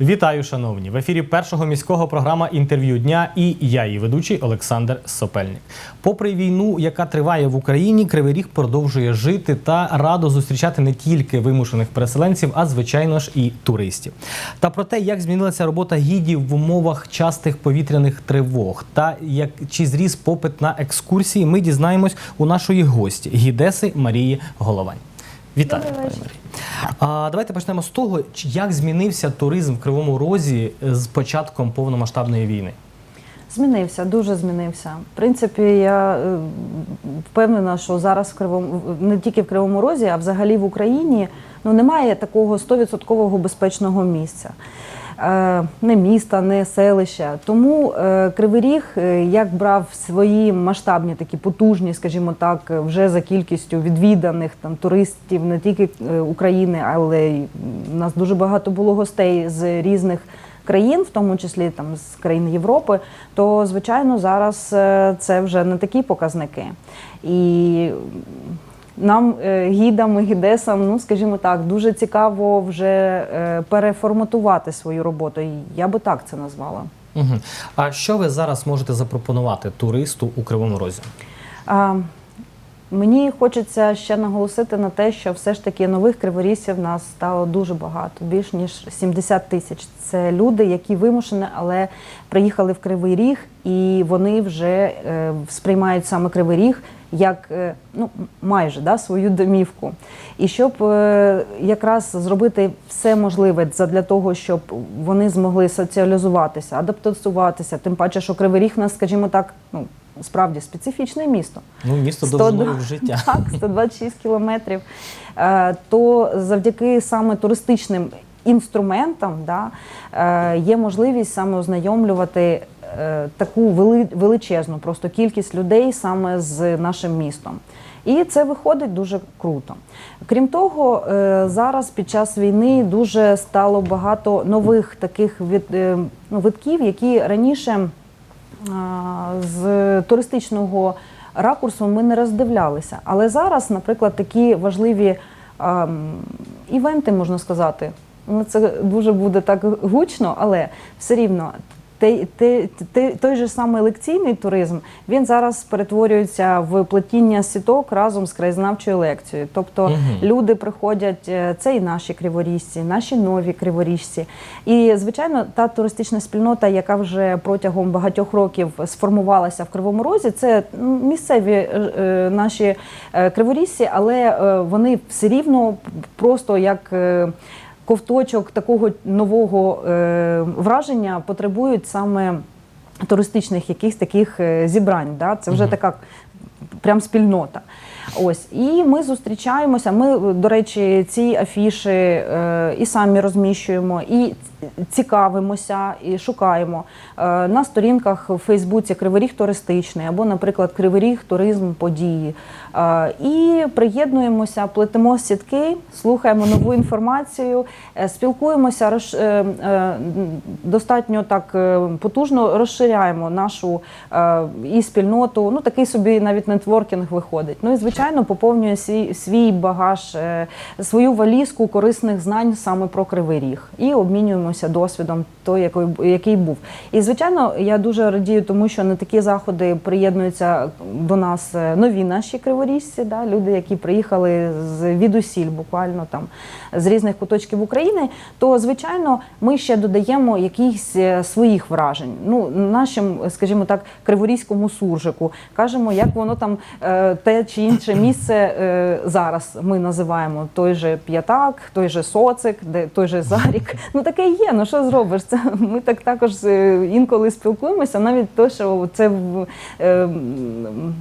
Вітаю, шановні! В ефірі першого міського програма інтерв'ю дня і я, її ведучий Олександр Сопельник. Попри війну, яка триває в Україні, Кривий Ріг продовжує жити та радо зустрічати не тільки вимушених переселенців, а звичайно ж і туристів. Та про те, як змінилася робота гідів в умовах частих повітряних тривог, та як чи зріс попит на екскурсії, ми дізнаємось у нашої гості гідеси Марії Головань. Вітаю. Марії. А давайте почнемо з того, як змінився туризм в Кривому Розі з початком повномасштабної війни. Змінився, дуже змінився. В принципі, я е, впевнена, що зараз в Кривому не тільки в Кривому Розі, а взагалі в Україні ну немає такого 100% безпечного місця. Е, Не міста, не селища. Тому е, Кривий Ріг, е, як брав свої масштабні такі потужні, скажімо так, вже за кількістю відвіданих там туристів не тільки України, але й у нас дуже багато було гостей з різних країн, в тому числі там з країн Європи, то звичайно зараз це вже не такі показники. І нам, е, гідам і гідесам, ну скажімо так, дуже цікаво вже е, переформатувати свою роботу. Я би так це назвала. Угу. А що ви зараз можете запропонувати туристу у Кривому Розі? А, мені хочеться ще наголосити на те, що все ж таки нових криворісів нас стало дуже багато, більш ніж 70 тисяч. Це люди, які вимушені, але приїхали в Кривий Ріг, і вони вже е, сприймають саме Кривий Ріг як е, ну майже да, свою домівку. І щоб е, якраз зробити все можливе для того, щоб вони змогли соціалізуватися, адаптуватися, тим паче, що Кривий Ріг нас, скажімо так, ну справді специфічне місто. Ну, місто 100 довжиною в життя. Так, 126 кілометрів. Е, То завдяки саме туристичним інструментам да, е, є можливість саме ознайомлювати е, таку величезну просто кількість людей саме з нашим містом. І це виходить дуже круто. Крім того, зараз під час війни дуже стало багато нових таких від, ну, витків, які раніше з туристичного ракурсу ми не роздивлялися. Але зараз, наприклад, такі важливі івенти, можна сказати, ну це дуже буде так гучно, але все рівно. Той, той, той, той же самий лекційний туризм він зараз перетворюється в плетіння сіток разом з краєзнавчою лекцією. Тобто Мгм. люди приходять, е, це і наші криворіжці, наші нові криворіжці. І звичайно, та туристична спільнота, яка вже протягом багатьох років сформувалася в Кривому Розі, це місцеві е, е, наші е, криворіжці, але е, вони все рівно просто як. Ковточок такого нового е, враження потребують саме туристичних якихось таких е, зібрань. Да? Це вже така прям спільнота. Ось і ми зустрічаємося. Ми, до речі, ці афіші е, і самі розміщуємо, і цікавимося, і шукаємо е, на сторінках в Фейсбуці Кривий туристичний або, наприклад, Кривий туризм події. Е, і приєднуємося, плетемо сітки, слухаємо нову інформацію, е, спілкуємося, роз, е, е, достатньо так е, потужно розширяємо нашу е, і спільноту. Ну такий собі навіть нетворкінг виходить. Ну і звичайно поповнює свій, свій багаж, е, свою валізку корисних знань саме про кривий ріг і обмінюємося досвідом той, який, який був. І звичайно, я дуже радію, тому що на такі заходи приєднуються до нас е, нові наші криворіжці, да, люди, які приїхали з відусіль, буквально там з різних куточків України. То звичайно, ми ще додаємо якихось е, своїх вражень. Ну, нашим, скажімо так, криворізькому суржику кажемо, як воно там те чи інше місце е, зараз ми називаємо той же п'ятак, той же социк, де той же зарік. Ну таке є. Ну що зробиш? Це ми так також е, інколи спілкуємося. Навіть те, що це е,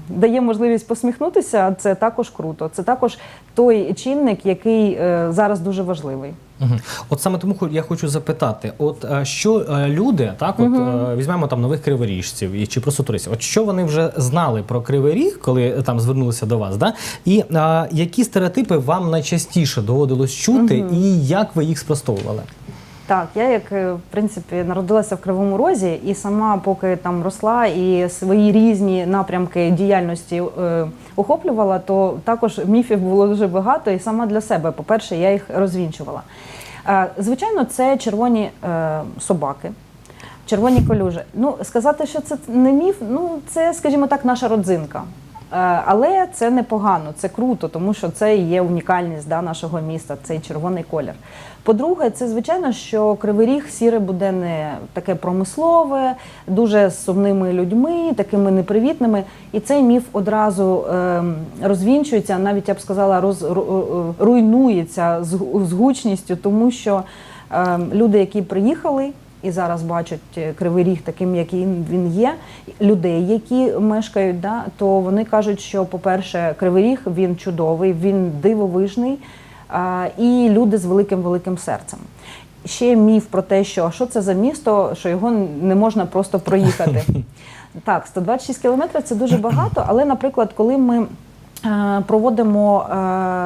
дає можливість посміхнутися, це також круто. Це також той чинник, який зараз дуже важливий. От саме тому я хочу запитати: от е, що е, люди, так, от е, візьмемо там нових криворіжців і чи просто туристів, от що вони вже знали про Кривий Ріг, коли там звернулися до вас, да? і а, які стереотипи вам найчастіше доводилось чути, і як ви їх спростовували? Так, я як е, в принципі народилася в Кривому Розі, і сама, поки там росла і свої різні напрямки діяльності е, охоплювала, то також міфів було дуже багато, і сама для себе, по-перше, я їх розвінчувала. Е, Звичайно, це червоні е, собаки. Червоні колюжі. Ну, сказати, що це не міф, ну це, скажімо так, наша родзинка. Е, Але це непогано, це круто, тому що це є унікальність да, нашого міста, цей червоний колір. По-друге, це звичайно, що Кривий Ріг сіре буде не таке промислове, дуже сумними людьми, такими непривітними. І цей міф одразу е, розвінчується, навіть я б сказала, роз, е, руйнується з, гучністю, тому що е, люди, які приїхали і зараз бачать е, кривий ріг таким, яким він є, людей, які мешкають, да, то вони кажуть, що, по-перше, кривий ріг він чудовий, він дивовижний, а, і люди з великим великим серцем. Ще міф про те, що що це за місто, що його не можна просто проїхати. Так, 126 кілометрів це дуже багато, але, наприклад, коли ми проводимо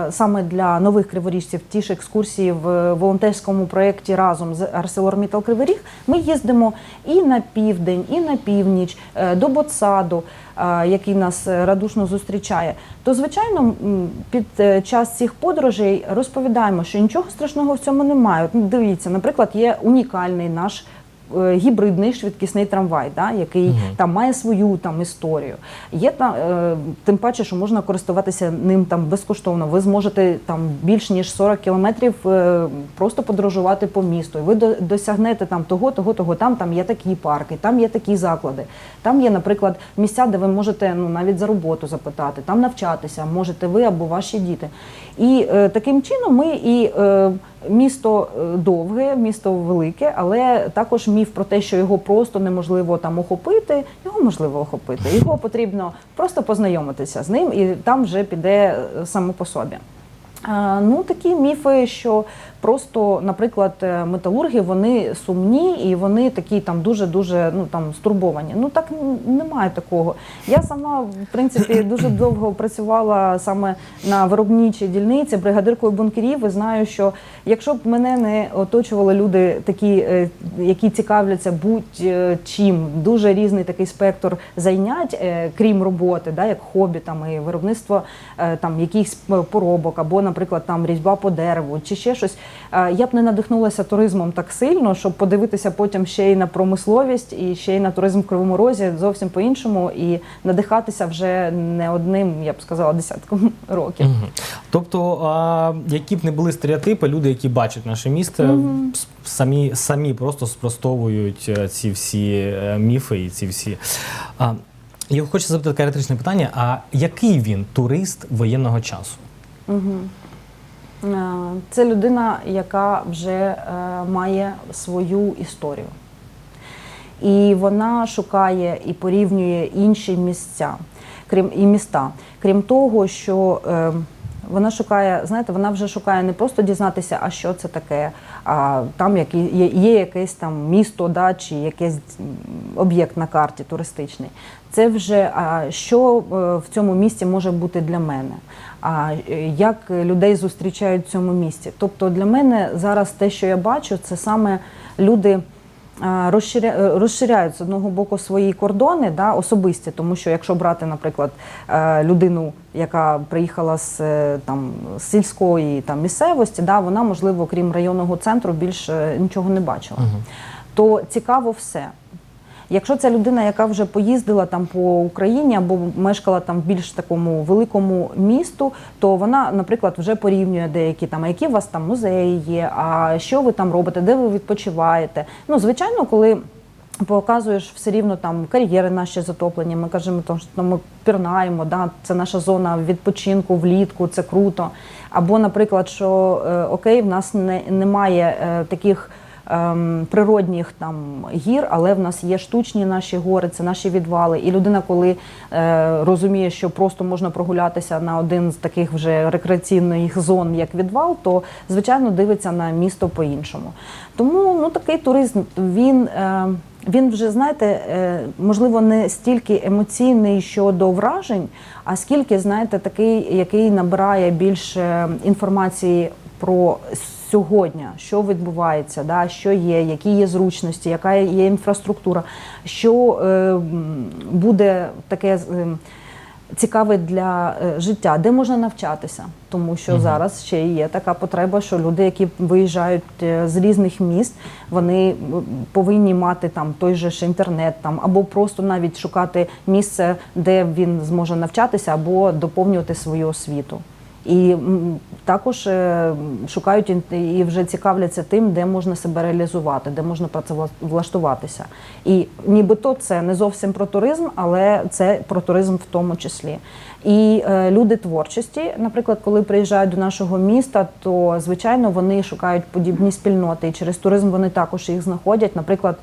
е, саме для нових криворіжців ті ж екскурсії в волонтерському проєкті разом з ArcelorMittal Кривий Ріг, ми їздимо і на південь, і на північ, е, до Ботсаду, е, який нас е, радушно зустрічає. То, звичайно, під е, час цих подорожей розповідаємо, що нічого страшного в цьому немає. От, ну, дивіться, наприклад, є унікальний наш е, гібридний швидкісний трамвай, да, який там має свою там історію. Є там е, тим паче, що можна користуватися ним там безкоштовно. Ви зможете там більш ніж 40 кілометрів е, просто подорожувати по місту. І ви до- досягнете там того, того, того. Там там є такі парки, там є такі заклади. Там є, наприклад, місця, де ви можете ну навіть за роботу запитати, там навчатися, можете ви або ваші діти. І е, таким чином ми і е, місто е, довге, місто велике, але також міф про те, що його просто неможливо там охопити. Його можливо охопити. Його потрібно просто познайомитися з ним, і там вже піде е, само по собі. Ну, такі міфи, що просто, наприклад, е, металурги вони сумні і вони такі там дуже-дуже ну там стурбовані. Ну так немає такого. Я сама, в принципі, дуже довго працювала саме на виробничій дільниці бригадиркою бункерів. І знаю, що якщо б мене не оточували люди, такі, е, які цікавляться будь-чим, дуже різний такий спектр зайнять, е, крім роботи, да, як хобі, там і виробництво е, там якихось поробок, або, наприклад, там різьба по дереву, чи ще щось. Е, Я б не надихнулася туризмом так сильно, щоб подивитися потім ще й на промисловість, і ще й на туризм в Кривому Розі зовсім по-іншому, і надихатися вже не одним, я б сказала, десятком років. Мгм. Тобто, а, які б не були стереотипи, люди, які бачать наше місто, с- самі, самі просто спростовують е, ці всі е, міфи і ці всі. А, я хочу запитати таке риторичне питання: а який він турист воєнного часу? Е, Це людина, яка вже е, має свою історію. І вона шукає і порівнює інші місця, крім і міста. Крім того, що е, вона шукає, знаєте, вона вже шукає не просто дізнатися, а що це таке, а там які, є, є якесь там місто, да, чи якийсь об'єкт на карті туристичний. Це вже а, що е, в цьому місті може бути для мене. А е, як людей зустрічають в цьому місті? Тобто для мене зараз те, що я бачу, це саме люди розширяють з одного боку свої кордони, да, особисті, тому що якщо брати, наприклад, е, людину, яка приїхала з е, там з сільської там місцевості, да, вона можливо, крім районного центру, більше нічого не бачила. То цікаво все. Якщо це людина, яка вже поїздила там по Україні або мешкала там в більш такому великому місту, то вона, наприклад, вже порівнює деякі там, а які у вас там музеї є, а що ви там робите, де ви відпочиваєте. Ну, звичайно, коли показуєш все рівно там кар'єри наші затоплені, ми кажемо, то, що ми пірнаємо, да, це наша зона відпочинку влітку, це круто. Або, наприклад, що е, окей, в нас не, немає е, таких природних там гір, але в нас є штучні наші гори, це наші відвали. І людина, коли е, розуміє, що просто можна прогулятися на один з таких вже рекреаційних зон, як відвал, то звичайно дивиться на місто по-іншому. Тому ну такий туризм він. Е, він вже, знаєте, е, можливо, не стільки емоційний щодо вражень, а скільки, знаєте, такий, який набирає більше інформації про сьогодні, що відбувається, да, що є, які є зручності, яка є інфраструктура, що е, буде таке. ем, цікавий для е, життя, де можна навчатися, тому що зараз ще є така потреба, що люди, які виїжджають е, з різних міст, вони повинні мати там той же ж інтернет, там або просто навіть шукати місце, де він зможе навчатися, або доповнювати свою освіту. І також е, шукають і вже цікавляться тим, де можна себе реалізувати, де можна працевлаштуватися. І нібито це не зовсім про туризм, але це про туризм в тому числі. І е, люди творчості, наприклад, коли приїжджають до нашого міста, то звичайно вони шукають подібні спільноти, і через туризм вони також їх знаходять. Наприклад,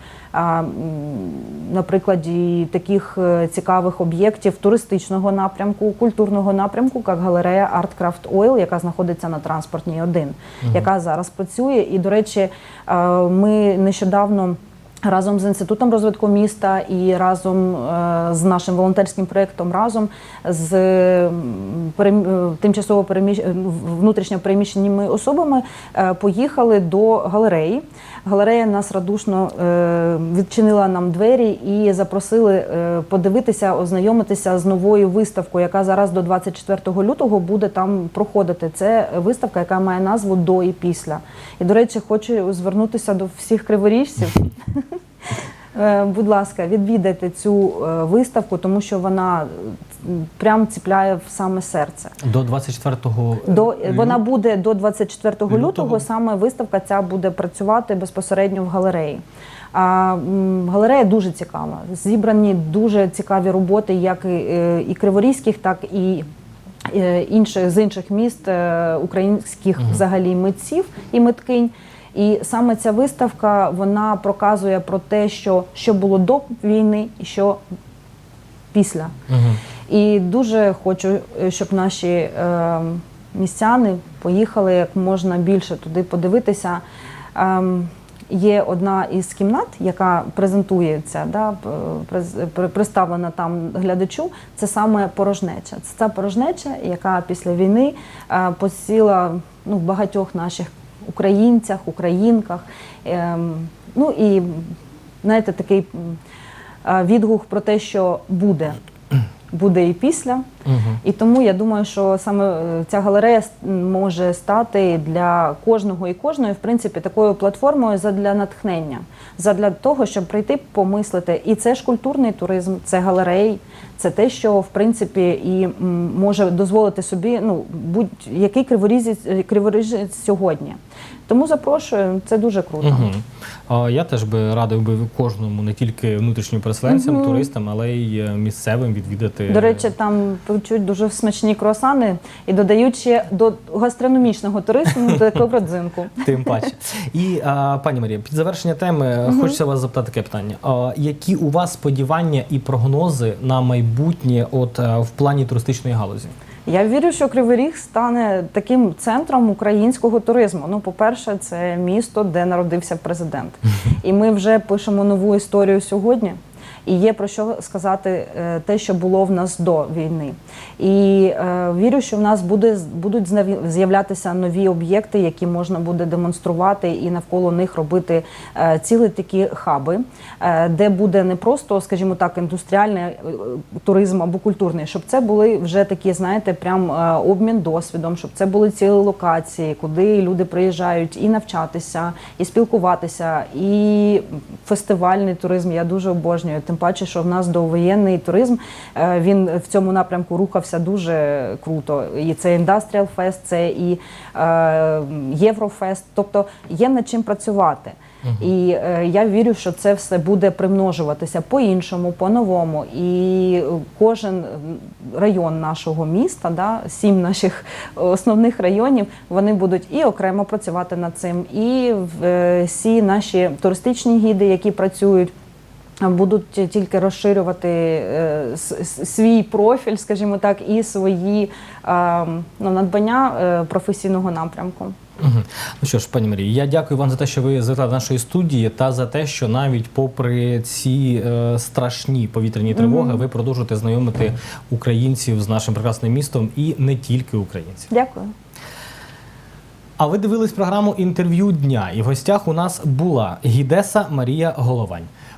на прикладі таких е, цікавих об'єктів туристичного напрямку, культурного напрямку, як галерея Art Craft Oil, яка знаходиться на транспортній 1, яка зараз працює. І, до речі, е, ми нещодавно. Разом з інститутом розвитку міста і разом е, з нашим волонтерським проєктом, разом з е, тимчасово переміщ... е, внутрішньо переміщеними особами поїхали до галереї. Галерея нас радушно відчинила нам двері і запросили подивитися, ознайомитися з новою виставкою, яка зараз до 24 лютого буде там проходити. Це виставка, яка має назву До і після. І, до речі, хочу звернутися до всіх криворіжців. Е, Будь ласка, відвідайте цю е, виставку, тому що вона е, прям ціпляє в саме серце. До 24-го До вона буде до 24 лютого. Лютого. Саме виставка ця буде працювати безпосередньо в галереї. А, галерея дуже цікава. Зібрані дуже цікаві роботи, як і, і криворізьких, так і. Інших з інших міст українських взагалі митців і миткинь. І саме ця виставка вона проказує про те, що, що було до війни і що після. Мгм. І дуже хочу, е, щоб наші е, містяни поїхали як можна більше туди подивитися. Ем, є одна із кімнат, яка презентується, да, представлена там глядачу. Це саме порожнеча. Це ця порожнеча, яка після війни е, посіла ну, в багатьох наших українцях, українках. Ем, ну і знаєте, такий відгук про те, що буде. Буде і після. Мгм. І тому я думаю, що саме е, ця галерея може стати для кожного і кожної, в принципі, такою платформою задля натхнення, задля того, щоб прийти помислити. І це ж культурний туризм, це галереї, це те, що в принципі і може дозволити собі ну будь-який криворізець, е, криворіжець сьогодні. Тому запрошую, це дуже круто. Мгм. А, Я теж би радив би кожному, не тільки внутрішнім переселенцям, туристам, але й е, місцевим відвідати. До речі, там печуть дуже смачні круасани і додають ще до гастрономічного туризму таку родзинку. Тим паче. І а, пані Марія, під завершення теми хочеться вас запитати таке питання. А, які у вас сподівання і прогнози на майбутнє, от е, в плані туристичної галузі? Я вірю, що Кривий Ріг стане таким центром українського туризму. Ну, по-перше, це місто, де народився президент. І ми вже пишемо нову історію сьогодні. І є про що сказати е, те, що було в нас до війни. І е, вірю, що в нас буде будуть з'являтися нові об'єкти, які можна буде демонструвати, і навколо них робити е, цілі такі хаби, де буде не просто, скажімо так, індустріальний туризм або культурний, щоб це були вже такі, знаєте, прям обмін досвідом, щоб це були цілі локації, куди люди приїжджають і навчатися, і спілкуватися, і фестивальний туризм. Я дуже обожнюю. Тим паче, що в нас довоєнний туризм е, він в цьому напрямку рухався дуже круто. І це Industrial Fest, це і е, Єврофест. Тобто є над чим працювати. І е, я вірю, що це все буде примножуватися по-іншому, по-новому. І кожен район нашого міста, да, сім наших основних районів, вони будуть і окремо працювати над цим, і всі наші туристичні гіди, які працюють. Будуть тільки розширювати е, свій профіль, скажімо так, і свої е, ну, надбання е, професійного напрямку. Мгм. Ну що ж, пані Марії, я дякую вам за те, що ви завітали до нашої студії, та за те, що навіть попри ці е, страшні повітряні тривоги, ви продовжуєте знайомити українців з нашим прекрасним містом і не тільки українців. Дякую. А ви дивились програму інтерв'ю дня, і в гостях у нас була гідеса Марія Головань.